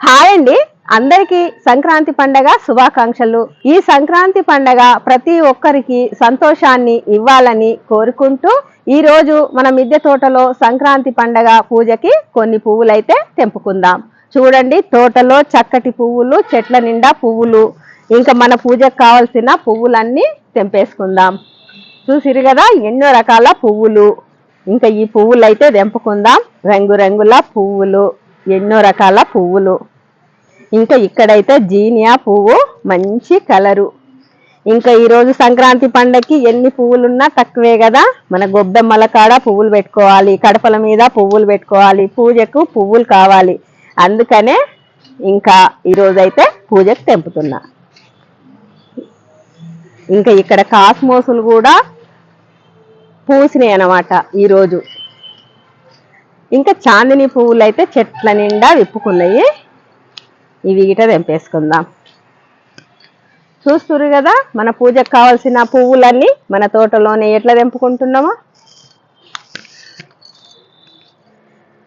Hi అండి. అందరికీ సంక్రాంతి పండగ శుభాకాంక్షలు. ఈ సంక్రాంతి పండగ ప్రతి ఒక్కరికి సంతోషాన్ని ఇవ్వాలని కోరుకుంటూ ఈరోజు మన మిద్దె తోటలో సంక్రాంతి పండగ పూజకి కొన్ని పువ్వులైతే తెంపుకుందాం. చూడండి తోటలో చక్కటి పువ్వులు చెట్ల నిండా పువ్వులు. ఇంకా మన పూజకు కావాల్సిన పువ్వులన్నీ తెంపేసుకుందాం. చూసిరు కదా ఎన్నో రకాల పువ్వులు. ఇంకా ఈ పువ్వులు అయితే తెంపుకుందాం. రంగురంగుల పువ్వులు. ఎన్నో రకాల పువ్వులు. ఇంకా ఇక్కడైతే జీనియా పువ్వు మంచి కలరు. ఇంకా ఈరోజు సంక్రాంతి పండగకి ఎన్ని పువ్వులున్నా తక్కువే కదా. మన గొబ్బెమ్మల కాడ పువ్వులు పెట్టుకోవాలి కడపల మీద పువ్వులు పెట్టుకోవాలి పూజకు పువ్వులు కావాలి. అందుకనే ఇంకా ఈరోజైతే పూజకు తెంపుతున్నా. ఇంకా ఇక్కడ కాస్మోసులు కూడా పూసినాయి అన్నమాట ఈరోజు ఇంకా చాందిని పువ్వులు అయితే చెట్ల నిండా విప్పుకున్నాయి. ఇవి గిట తెంపేసుకుందాం. చూస్తురు కదా మన పూజకు కావాల్సిన పువ్వులన్నీ మన తోటలోనే ఎట్లా తెంపుకుంటున్నామో?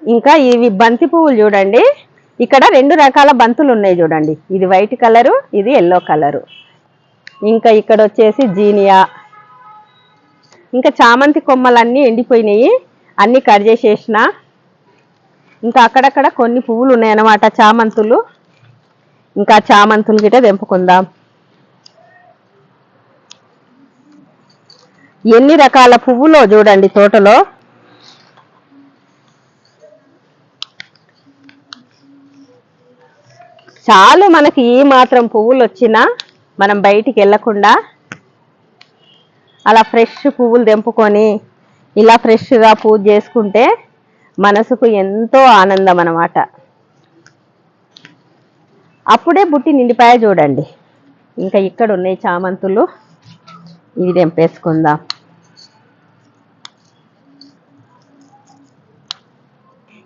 ఇంకా ఇవి బంతి పువ్వులు చూడండి. ఇక్కడ రెండు రకాల బంతులు ఉన్నాయి చూడండి. ఇది వైట్ కలరు ఇది ఎల్లో కలరు. ఇంకా ఇక్కడ వచ్చేసి జీనియా. ఇంకా చామంతి కొమ్మలన్నీ ఎండిపోయినాయి. అన్నీ కట్ చేసేసిన. ఇంకా అక్కడక్కడ కొన్ని పువ్వులు ఉన్నాయన్నమాట చామంతులు. ఇంకా చామంతులు గిట తెంపుకుందాం. ఎన్ని రకాల పువ్వులో చూడండి తోటలో? చాలు మనకి ఏ మాత్రం పువ్వులు వచ్చినా మనం బయటికి వెళ్ళకుండా అలా ఫ్రెష్ పువ్వులు తెంపుకొని ఇలా ఫ్రెష్గా పూజ చేసుకుంటే మనసుకు ఎంతో ఆనందం అన్నమాట అప్పుడే బుట్టి నిండిపాయ చూడండి. ఇంకా ఇక్కడ ఉన్నాయి చామంతులు. ఇవి తెంపేసుకుందాం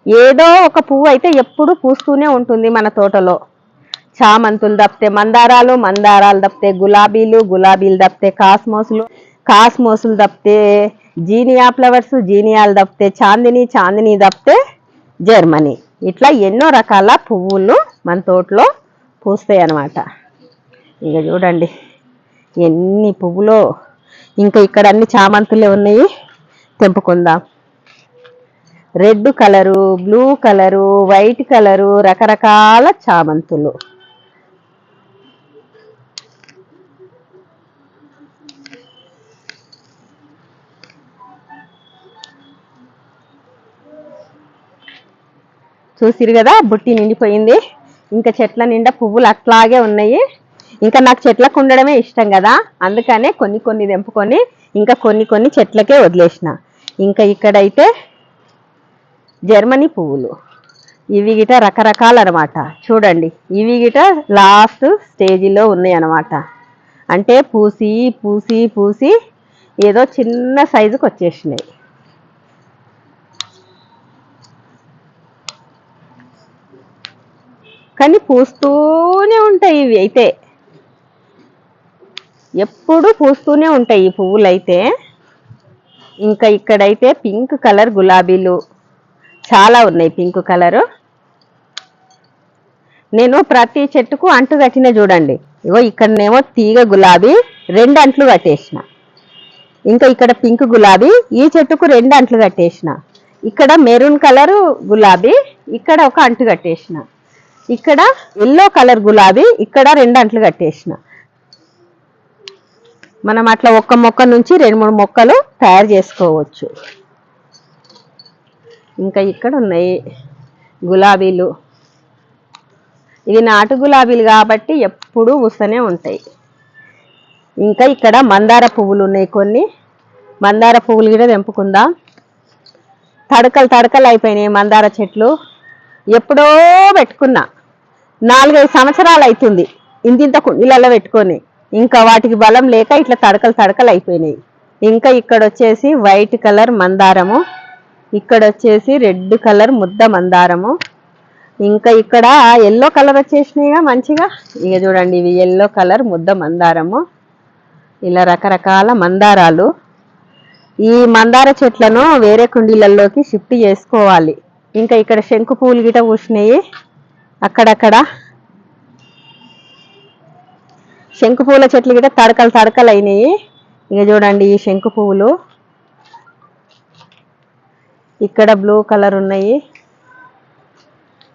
ఏదో ఒక పువ్వు అయితే ఎప్పుడు పూస్తూనే ఉంటుంది మన తోటలో. చామంతులు తప్పితే మందారాలు మందారాలు తప్పితే గులాబీలు గులాబీలు తప్పితే కాస్మోసులు కాస్మోసులు తప్పితే జీనియా ఫ్లవర్స్ జీనియాలు తప్పితే చాందిని చాందిని తప్పితే జర్మనీ. ఇట్లా ఎన్నో రకాల పువ్వులు మన తోటలో పూస్తాయి అన్నమాట. ఇక చూడండి ఎన్ని పువ్వులో ఇంకా ఇక్కడ అన్ని చామంతులే ఉన్నాయి. తెంపుకుందాం. Red colour blue colour white colour రకరకాల చామంతులు. చూసిరు కదా బుట్టి నిండిపోయింది. ఇంకా చెట్ల నిండా పువ్వులు అట్లాగే ఉన్నాయి. ఇంకా నాకు చెట్లకు ఉండడమే ఇష్టం కదా అందుకనే కొన్ని కొన్ని తెంపుకొని ఇంకా కొన్ని కొన్ని చెట్లకే వదిలేసిన. ఇంకా ఇక్కడైతే జర్మనీ పువ్వులు. ఇవి గిట రకరకాలు అనమాట చూడండి ఇవి గిట లాస్ట్ స్టేజిలో ఉన్నాయి అనమాట అంటే పూసి పూసి పూసి ఏదో చిన్న సైజుకి వచ్చేసినాయి కానీ పూస్తూనే ఉంటాయి ఇవి అయితే. ఎప్పుడు పూస్తూనే ఉంటాయి ఈ పువ్వులు అయితే ఇంకా ఇక్కడైతే పింక్ కలర్ గులాబీలు చాలా ఉన్నాయి పింక్ కలరు. నేను ప్రతి చెట్టుకు అంటు కట్టిన చూడండి. ఇగో ఇక్కడనేమో తీగ గులాబీ రెండు అంట్లు కట్టేసిన. ఇంకా ఇక్కడ పింక్ గులాబీ ఈ చెట్టుకు రెండు అంట్లు కట్టేసిన. ఇక్కడ మెరూన్ కలరు గులాబీ ఇక్కడ ఒక అంటు కట్టేసిన. ఇక్కడ ఎల్లో కలర్ గులాబీ ఇక్కడ రెండు అంట్లు కట్టేసిన. మనం అట్లా ఒక్క మొక్క నుంచి రెండు మూడు మొక్కలు తయారు చేసుకోవచ్చు. ఇంకా ఇక్కడ ఉన్నాయి గులాబీలు. ఇవి నాటు గులాబీలు కాబట్టి ఎప్పుడూ వస్తూనే ఉంటాయి. ఇంకా ఇక్కడ మందార పువ్వులు ఉన్నాయి కొన్ని. మందార పువ్వులు కూడా తెంపుకుందాం. తడకలు తడకలు అయిపోయినాయి మందార చెట్లు. ఎప్పుడో పెట్టుకున్నా. నాలుగైదు సంవత్సరాలు అవుతుంది ఇంతింత కుండీలలో పెట్టుకొని. ఇంకా వాటికి బలం లేక ఇట్లా తడకలు తడకలు అయిపోయినాయి ఇంకా ఇక్కడ వచ్చేసి వైట్ కలర్ మందారము ఇక్కడ వచ్చేసి రెడ్ కలర్ ముద్ద మందారము. ఇంకా ఇక్కడ ఎల్లో కలర్ వచ్చేసినాయిగా మంచిగా. ఇక చూడండి ఇవి ఎల్లో కలర్ ముద్ద మందారము. ఇలా రకరకాల మందారాలు. ఈ మందార చెట్లను వేరే కుండీలలోకి షిఫ్ట్ చేసుకోవాలి. ఇంకా ఇక్కడ శంకు పూలు గిట పూసినాయి. అక్కడక్కడ శంకు పువ్వుల చెట్లు కూడా తడకలు తడకలు అయినాయి. ఇక చూడండి ఈ శంకు పువ్వులు. ఇక్కడ బ్లూ కలర్ ఉన్నాయి.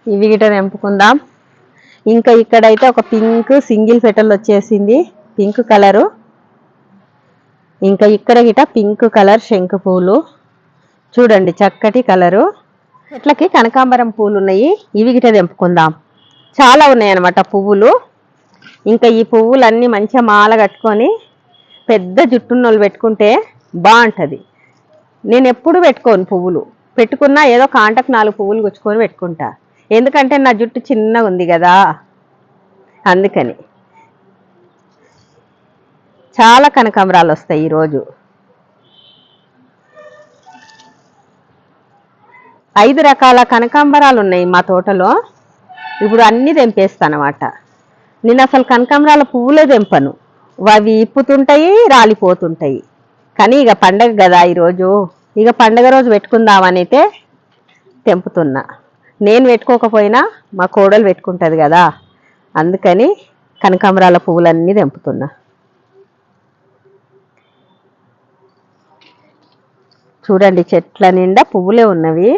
ఇవి గిట నింపుకుందాం. ఇంకా ఇక్కడైతే ఒక పింక్ సింగిల్ పెటల్ వచ్చేసింది. Pink colour. ఇంకా ఇక్కడ గిట పింక్ కలర్ శంకు పూలు చూడండి చక్కటి కలరు. చెట్లకి కనకాంబరం పూలు ఉన్నాయి ఇవి గిట తెంపుకుందాం. చాలా ఉన్నాయి అనమాట పువ్వులు. ఇంకా ఈ పువ్వులన్నీ మంచిగా మాల కట్టుకొని పెద్ద జుట్టున్నోళ్ళు పెట్టుకుంటే బాగుంటుంది. నేను ఎప్పుడు పెట్టుకోను పువ్వులు. పెట్టుకున్నా ఏదో కాంటకు నాలుగు పువ్వులు గుచ్చుకొని పెట్టుకుంటా. ఎందుకంటే నా జుట్టు చిన్నగా ఉంది కదా. అందుకని. చాలా కనకాంబరాలు వస్తాయి ఈరోజు. ఐదు రకాల కనకాంబరాలు ఉన్నాయి మా తోటలో. ఇప్పుడు అన్నీ తెంపేస్తానమాట. నేను అసలు కనకాంబరాల పువ్వులే తెంపను. అవి ఇప్పుతుంటాయి రాలిపోతుంటాయి. కానీ ఇక పండగ కదా ఈరోజు. ఇక పండగ రోజు పెట్టుకుందామనైతే అయితే తెంపుతున్నా. నేను పెట్టుకోకపోయినా మా కోడలు పెట్టుకుంటుంది కదా అందుకని కనకాంబరాల పువ్వులన్నీ తెంపుతున్నా. చూడండి చెట్ల నిండా పువ్వులే ఉన్నవి.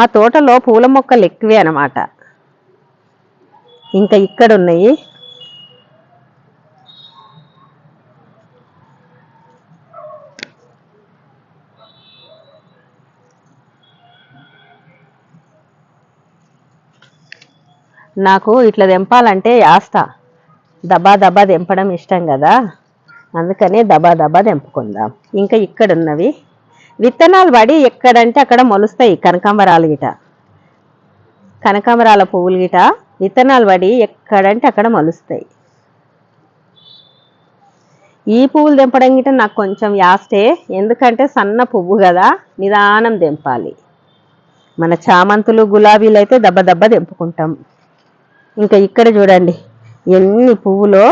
మా తోటలో పూల మొక్కలు ఎక్కువే అనమాట ఇంకా ఇక్కడ ఉన్నాయి నాకు ఇట్లా తెంపాలంటే యాస్త దబా దబా తెంపడం ఇష్టం కదా. అందుకనే దబా దబా తెంపుకుందాం. ఇంకా ఇక్కడ ఉన్నవి విత్తనాలు పడి ఎక్కడంటే అక్కడ మొలుస్తాయి కనకాంబరాలు గిట. కనకాంబరాల పువ్వులు గిట విత్తనాలు పడి ఎక్కడంటే అక్కడ మొలుస్తాయి. ఈ పువ్వులు తెంపడం గిట నాకు కొంచెం యాస్టే. ఎందుకంటే సన్న పువ్వు కదా నిదానం తెంపాలి. మన చామంతులు గులాబీలు అయితే దెబ్బ దెబ్బ తెంపుకుంటాం. ఇంకా ఇక్కడ చూడండి ఎన్ని పువ్వులో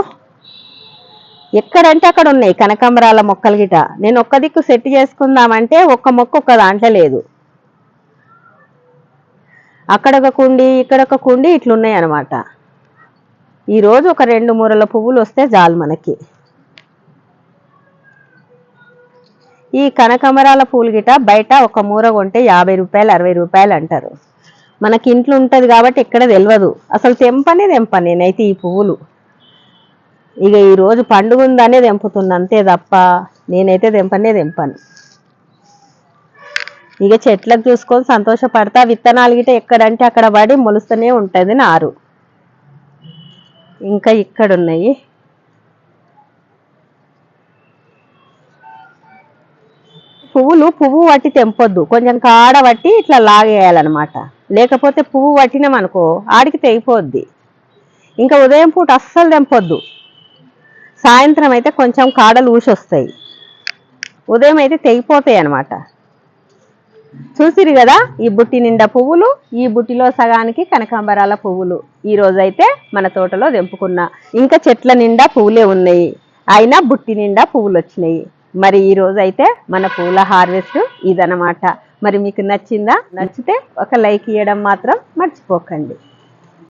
ఎక్కడంటే అక్కడ ఉన్నాయి కనకాంబరాల మొక్కలు గిట. నేను ఒక్క దిక్కు సెట్ చేసుకుందామంటే ఒక్క మొక్క ఒక్క దాంట్లో లేదు. అక్కడ ఒక కుండి ఇక్కడ ఒక కుండి ఇట్లున్నాయి అనమాట ఈరోజు ఒక రెండు మూరల పువ్వులు వస్తే చాలు మనకి. ఈ కనకాంబరాల పూలు గిట బయట ఒక మూర కొంటే యాభై రూపాయలు అరవై రూపాయలు అంటారు. మనకి ఇంట్లో ఉంటుంది కాబట్టి ఎక్కడ తెలియదు అసలు తెంపనే తెంప నేనైతే ఈ పువ్వులు. ఇక ఈరోజు పండుగ ఉందనే తెంపుతున్నా అంతే తప్ప నేనైతే తెంపనే తెంపను. ఇక చెట్లకు చూసుకొని సంతోషపడతా విత్తనాలు గిట ఎక్కడంటే అక్కడ పడి మొలుస్తూనే ఉంటుంది నారు. ఇంకా ఇక్కడ ఉన్నాయి పువ్వులు పువ్వు పట్టి తెంపొద్దు. కొంచెం కాడ పట్టి ఇట్లా లాగేయాలన్నమాట. లేకపోతే పువ్వు పట్టినామనుకో ఆడికి తెగిపోద్ది. ఇంకా ఉదయం పూట అస్సలు తెంపొద్దు. సాయంత్రం అయితే కొంచెం కాడలు ఊసి వస్తాయి ఉదయం అయితే తెగిపోతాయి అన్నమాట. చూసిరు కదా ఈ బుట్టి నిండా పువ్వులు ఈ బుట్టిలో సగానికి కనకాంబరాల పువ్వులు. ఈ రోజైతే మన తోటలో తెంపుకున్నా. ఇంకా చెట్ల నిండా పువ్వులే ఉన్నాయి. అయినా బుట్టి నిండా పువ్వులు వచ్చినాయి. మరి ఈ రోజైతే అయితే మన పూల హార్వెస్ట్ ఇదనమాట మరి మీకు నచ్చిందా? నచ్చితే ఒక లైక్ ఇవ్వడం మాత్రం మర్చిపోకండి.